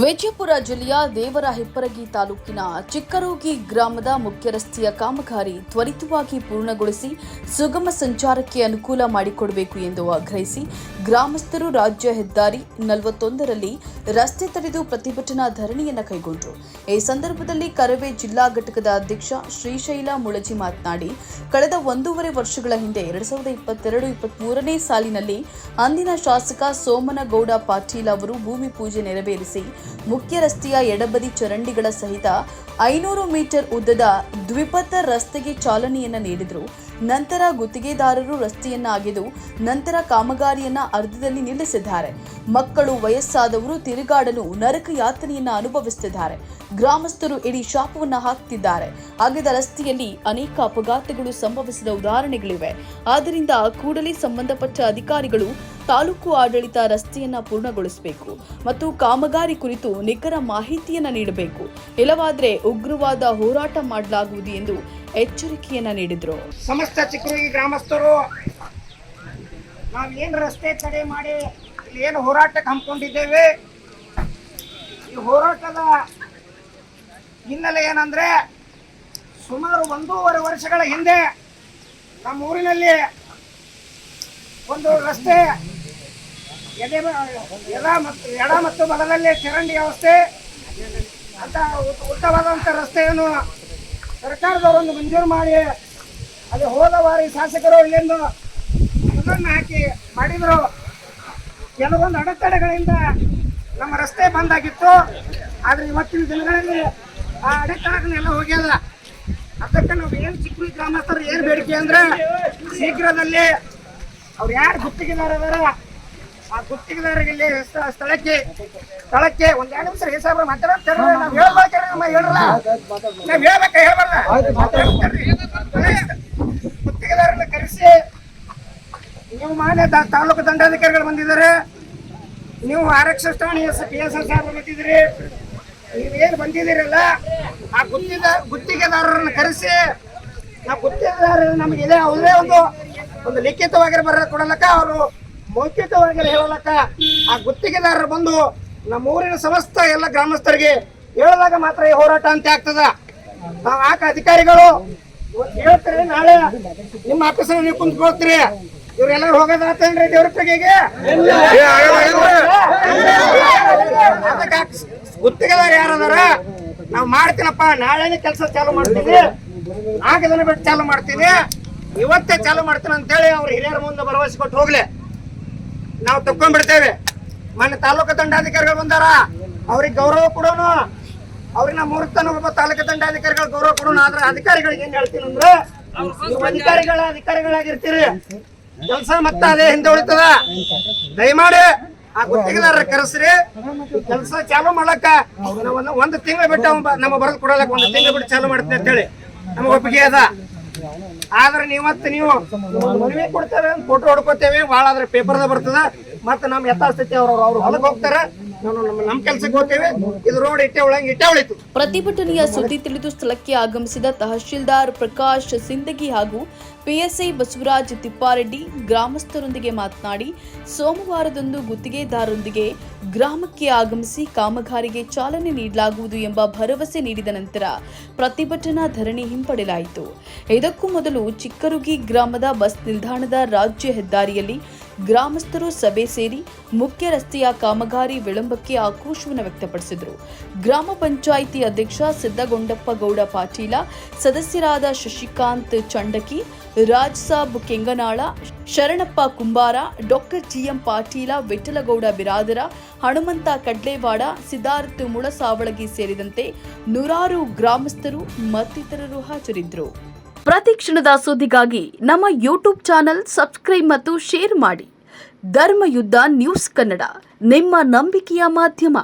ವಿಜಯಪುರ ಜಿಲ್ಲೆಯ ದೇವರ ಹೆಪ್ಪರಗಿ ತಾಲೂಕಿನ ಚಿಕ್ಕರೋಗಿ ಗ್ರಾಮದ ಮುಖ್ಯ ರಸ್ತೆಯ ಕಾಮಗಾರಿ ತ್ವರಿತವಾಗಿ ಪೂರ್ಣಗೊಳಿಸಿ ಸುಗಮ ಸಂಚಾರಕ್ಕೆ ಅನುಕೂಲ ಮಾಡಿಕೊಡಬೇಕು ಎಂದು ಆಗ್ರಹಿಸಿ ಗ್ರಾಮಸ್ಥರು ರಾಜ್ಯ ಹೆದ್ದಾರಿ ನಲವತ್ತೊಂದರಲ್ಲಿ ರಸ್ತೆ ತಡೆದು ಪ್ರತಿಭಟನಾ ಧರಣಿಯನ್ನು ಕೈಗೊಂಡರು. ಈ ಸಂದರ್ಭದಲ್ಲಿ ಕರವೇ ಜಿಲ್ಲಾ ಘಟಕದ ಅಧ್ಯಕ್ಷ ಶ್ರೀಶೈಲ ಮುಳಜಿ ಮಾತನಾಡಿ, ಕಳೆದ ಒಂದೂವರೆ ವರ್ಷಗಳ ಹಿಂದೆ ಎರಡ್ ಸಾವಿರದ ಇಪ್ಪತ್ತೆರಡು ಇಪ್ಪತ್ಮೂರನೇ ಸಾಲಿನಲ್ಲಿ ಅಂದಿನ ಶಾಸಕ ಸೋಮನಗೌಡ ಪಾಟೀಲ್ ಅವರು ಭೂಮಿ ಪೂಜೆ ನೆರವೇರಿಸಿ ಮುಖ್ಯ ರಸ್ತೆಯ ಎಡಬದಿ ಚರಂಡಿಗಳ ಸಹಿತ ಐನೂರು ಮೀಟರ್ ಉದ್ದದ ದ್ವಿಪಥ ರಸ್ತೆಗೆ ಚಾಲನೆಯನ್ನು ನೀಡಿದರು. ನಂತರ ಗುತ್ತಿಗೆದಾರರು ರಸ್ತೆಯನ್ನ ಅಗೆದು ನಂತರ ಕಾಮಗಾರಿಯನ್ನ ಅರ್ಧದಲ್ಲಿ ನಿಲ್ಲಿಸಿದ್ದಾರೆ. ಮಕ್ಕಳು, ವಯಸ್ಸಾದವರು ತಿರುಗಾಡಲು ನರಕ ಯಾತನೆಯನ್ನ ಅನುಭವಿಸುತ್ತಿದ್ದಾರೆ ಗ್ರಾಮಸ್ಥರು ಇಡೀ ಶಾಪವನ್ನು ಹಾಕ್ತಿದ್ದಾರೆ. ಅಗೆದ ರಸ್ತೆಯಲ್ಲಿ ಅನೇಕ ಅಪಘಾತಗಳು ಸಂಭವಿಸಿದ ಉದಾಹರಣೆಗಳಿವೆ. ಆದ್ದರಿಂದ ಕೂಡಲೇ ಸಂಬಂಧಪಟ್ಟ ಅಧಿಕಾರಿಗಳು ತಾಲೂಕು ಆಡಳಿತ ರಸ್ತೆಯನ್ನ ಪೂರ್ಣಗೊಳಿಸಬೇಕು ಮತ್ತು ಕಾಮಗಾರಿ ಕುರಿತು ನಿಖರ ಮಾಹಿತಿಯನ್ನ ನೀಡಬೇಕು. ಇಲ್ಲವಾದರೆ ಉಗ್ರವಾದ ಹೋರಾಟ ಮಾಡಲಾಗುವುದು ಎಂದು ಎಚ್ಚರಿಕೆಯನ್ನ ನೀಡಿದರು. ಸಮಸ್ತ ಚಿಕ್ಕರುಗಿ ಗ್ರಾಮಸ್ಥರು, ನಾವು ಏನು ರಸ್ತೆ ತಡೆ ಮಾಡಿ ಏನು ಹೋರಾಟಕ್ಕೆ ಹಮ್ಮಿಕೊಂಡಿದ್ದೇವೆ, ಈ ಹೋರಾಟದ ಹಿನ್ನೆಲೆ ಏನಂದ್ರೆ ಸುಮಾರು ಒಂದೂವರೆ ವರ್ಷಗಳ ಹಿಂದೆ ನಮ್ಮ ಊರಿನಲ್ಲಿ ಒಂದು ರಸ್ತೆ ಎದೆ ಎಡ ಮತ್ತು ಎಡ ಮತ್ತು ಬಲದಲ್ಲಿ ಚರಂಡಿ ವ್ಯವಸ್ಥೆ. ಅಂತ ಉತ್- ಉತ್ತಮವಾದಂಥ ರಸ್ತೆಯನ್ನು ಸರ್ಕಾರದವರೊಂದು ಮಂಜೂರು ಮಾಡಿ ಅದು ಹೋದ ಬಾರಿ ಶಾಸಕರು ಇಲ್ಲಿಂದು ಅದನ್ನು ಹಾಕಿ ಮಾಡಿದ್ರು. ಕೆಲವೊಂದು ಅಡೆತಡೆಗಳಿಂದ ನಮ್ಮ ರಸ್ತೆ ಬಂದಾಗಿತ್ತು ಆದ್ರೆ ಇವತ್ತಿನ ದಿನಗಳಲ್ಲಿ ಆ ಅಡೆತಡೆಗಳನ್ನೆಲ್ಲ ಹೋಗಿಲ್ಲ ಅದಕ್ಕೆ ನಾವು ಏನು ಚಿಕ್ಕ ಗ್ರಾಮಸ್ಥರು ಏನು ಬೇಡಿಕೆ ಅಂದ್ರೆ ಶೀಘ್ರದಲ್ಲಿ ಅವ್ರು ಯಾರು ಗುತ್ತಿಗೆದಾರ ಗುತ್ತಿಗೆದಾರರಿಗೆ ಸ್ಥಳಕ್ಕೆ ಸ್ಥಳಕ್ಕೆ ಒಂದ್ ಎರಡು ನಿಮಿಷ ಸಾಬ್ರ ಮಾತಾಡ್ತಾರೆ ನಾವು ಹೇಳ್ಬೇಕಾರೆ ನಮ್ಮ ಹೇಳ್ರಲ್ಲ. ನಾವ್ ಹೇಳ್ಬೇಕ ಹೇಳ್ಬಾರ್ದ ಗುತ್ತಿಗೆದಾರನ್ನ ಕರೆಸಿ, ನೀವು ಮಾನ್ಯ ತಾಲೂಕು ದಂಡಾಧಿಕಾರಿಗಳು ಬಂದಿದ್ದಾರೆ. ನೀವು ಆರಕ್ಷ ಠಾಣೆ S P S S R ಬಂದಿದ್ದೀರಿ. ಏನು ಬಂದಿದ್ದೀರಲ್ಲ, ಆ ಗುತ್ತಿದ ಗುತ್ತಿಗೆದಾರರನ್ನ ಕರೆಸಿ, ಆ ಗುತ್ತಿಗೆದಾರರು ನಮಗೆ ಇದೇ ಅವರೇ ಒಂದು ಒಂದು ಲಿಖಿತವಾಗಿ ಬರ ಕೊಡಲಕ್ಕ ಅವರು ಮೌಖಿಕವಾಗಿ ಹೇಳಲಕ್ಕ ಆ ಗುತ್ತಿಗೆದಾರರು ಬಂದು ನಮ್ಮ ಊರಿನ ಸಮಸ್ತ ಎಲ್ಲ ಗ್ರಾಮಸ್ಥರಿಗೆ ಹೇಳಿದಾಗ ಮಾತ್ರ ಈ ಹೋರಾಟ ಅಂತ ಆಗ್ತದ. ನಾವು ಆಕ ಅಧಿಕಾರಿಗಳು ಹೇಳ್ತೀರಿ ನಾಳೆ ನಿಮ್ಮ ಆಫೀಸಲ್ಲಿ ನೀವು ಕುಂತ್ಕೊಳ್ತೀರಿ. ಇವ್ರೆಲ್ಲರೂ ಹೋಗೋದಾತೇನ್ರಿ ದೇವ್ರ ಕಡೆಗೆ? ಅದಕ್ಕೆ ಗುತ್ತಿಗೆದಾರ ಯಾರದಾರ ನಾವು ಮಾಡ್ತೀನಪ್ಪ ನಾಳೆನೇ ಕೆಲಸ ಚಾಲು ಮಾಡ್ತೀವಿ ನಾಲ್ಕು ದಿನ ಬಿಟ್ಟು ಚಾಲು ಮಾಡ್ತೀನಿ. ಇವತ್ತೇ ಚಾಲು ಮಾಡ್ತೀನಿ ಅಂತೇಳಿ ಅವ್ರ ಹಿರಿಯರ ಮುಂದೆ ಭರವಸೆ ಕೊಟ್ಟು ಹೋಗ್ಲಿ. ನಾವು ತಕ್ಕೊಂಡ್ಬಿಡ್ತೇವೆ ಮೊನ್ನೆ ತಾಲೂಕು ದಂಡಾಧಿಕಾರಿಗಳು ಬಂದಾರ. ಅವ್ರಿಗೆ ಗೌರವ ಕೊಡೋನು. ಅವ್ರಿಗೆ ನಾವು ಮೂರ್ತನ ಒಬ್ಬ ತಾಲೂಕು ದಂಡಾಧಿಕಾರಿಗಳು ಗೌರವ ಕೊಡೋಣ ಆದ್ರೆ ಅಧಿಕಾರಿಗಳಿಗೆ ಏನ್ ಹೇಳ್ತೀನಿ ಅಂದ್ರೆ ಅಧಿಕಾರಿಗಳ ಅಧಿಕಾರಿಗಳಾಗಿರ್ತೀರಿ. ಕೆಲಸ ಮತ್ತ ಅದೇ ಹಿಂದೆ ಉಳಿತದ. ದಯಮಾಡಿ ಆ ಗುತ್ತಿಗೆದಾರರ ಕರೆಸ್ರಿ. ಕೆಲಸ ಚಾಲು ಮಾಡಕ್ಕ ಒಂದು- ತಿಂಗಳು ಬಿಟ್ಟು ನಮ್ಮ ಬರೆದು ಕೊಡಲಕ್ಕ ಒಂದು ತಿಂಗಳು ಬಿಟ್ಟು ಚಾಲು ಮಾಡ್ತೀನಿ ಅಂತೇಳಿ. ನಮ್ಗೆ ಒಪ್ಪಿಗೆ ಅದ. ಆದ್ರೆ ನೀವತ್ತು ನೀವು ಮನವಿ ಕೊಡ್ತೇವೆ ಫೋಟೋ ಹೊಡ್ಕೋತೇವೆ, ಭಾಳ ಆದ್ರೆ ಪೇಪರ್ದಾಗ ಬರ್ತದ. ಮತ್ತೆ ನಮ್ಮ ಯಥಾಸ್ಥಿತಿ ಅವ್ರವ್ರು, ಅವ್ರು ಹೊಲಕ್ಕೆ ಹೋಗ್ತಾರೆ. ಪ್ರತಿಭಟನೆಯ ಸುದ್ದಿ ತಿಳಿದು ಸ್ಥಳಕ್ಕೆ ಆಗಮಿಸಿದ ತಹಶೀಲ್ದಾರ್ ಪ್ರಕಾಶ್ ಸಿಂದಗಿ ಹಾಗೂ ಪಿಎಸ್ಐ ಬಸವರಾಜ್ ತಿಪ್ಪಾರೆಡ್ಡಿ ಗ್ರಾಮಸ್ಥರೊಂದಿಗೆ ಮಾತನಾಡಿ, ಸೋಮವಾರದಂದು ಗುತ್ತಿಗೆದಾರರೊಂದಿಗೆ ಗ್ರಾಮಕ್ಕೆ ಆಗಮಿಸಿ ಕಾಮಗಾರಿಗೆ ಚಾಲನೆ ನೀಡಲಾಗುವುದು ಎಂಬ ಭರವಸೆ ನೀಡಿದ ನಂತರ ಪ್ರತಿಭಟನಾ ಧರಣಿ ಹಿಂಪಡೆಯಲಾಯಿತು. ಇದಕ್ಕೂ ಮೊದಲು ಚಿಕ್ಕರುಗಿ ಗ್ರಾಮದ ಬಸ್ ನಿಲ್ದಾಣದ ರಾಜ್ಯ ಹೆದ್ದಾರಿಯಲ್ಲಿ ಗ್ರಾಮಸ್ಥರು ಸಭೆ ಸೇರಿ ಮುಖ್ಯ ರಸ್ತೆಯ ಕಾಮಗಾರಿ ವಿಳಂಬಕ್ಕೆ ಆಕ್ರೋಶವನ್ನು ವ್ಯಕ್ತಪಡಿಸಿದರು. ಗ್ರಾಮ ಪಂಚಾಯಿತಿ ಅಧ್ಯಕ್ಷ ಸಿದ್ದಗೊಂಡಪ್ಪ ಗೌಡ ಪಾಟೀಲ, ಸದಸ್ಯರಾದ Shashikant ಚಂಡಕಿ, Raj Saab Kenganal, Sharanappa Kumbar, doctor G M Patil, Vithalgouda Biradar, Hanumantha Kadlewad, Siddharth Mulasavalagi ಸೇರಿದಂತೆ ನೂರಾರು ಗ್ರಾಮಸ್ಥರು ಮತ್ತಿತರರು ಹಾಜರಿದ್ದರು. ಪ್ರತಿ ಕ್ಷಣದ ಸುದ್ದಿಗಾಗಿ ನಮ್ಮ ಯೂಟ್ಯೂಬ್ ಚಾನೆಲ್ ಸಬ್ಸ್ಕ್ರೈಬ್ ಮತ್ತು ಶೇರ್ ಮಾಡಿ. ಧರ್ಮಯುದ್ಧ ನ್ಯೂಸ್ ಕನ್ನಡ. ನಿಮ್ಮ ನಂಬಿಕೆಯ ಮಾಧ್ಯಮ.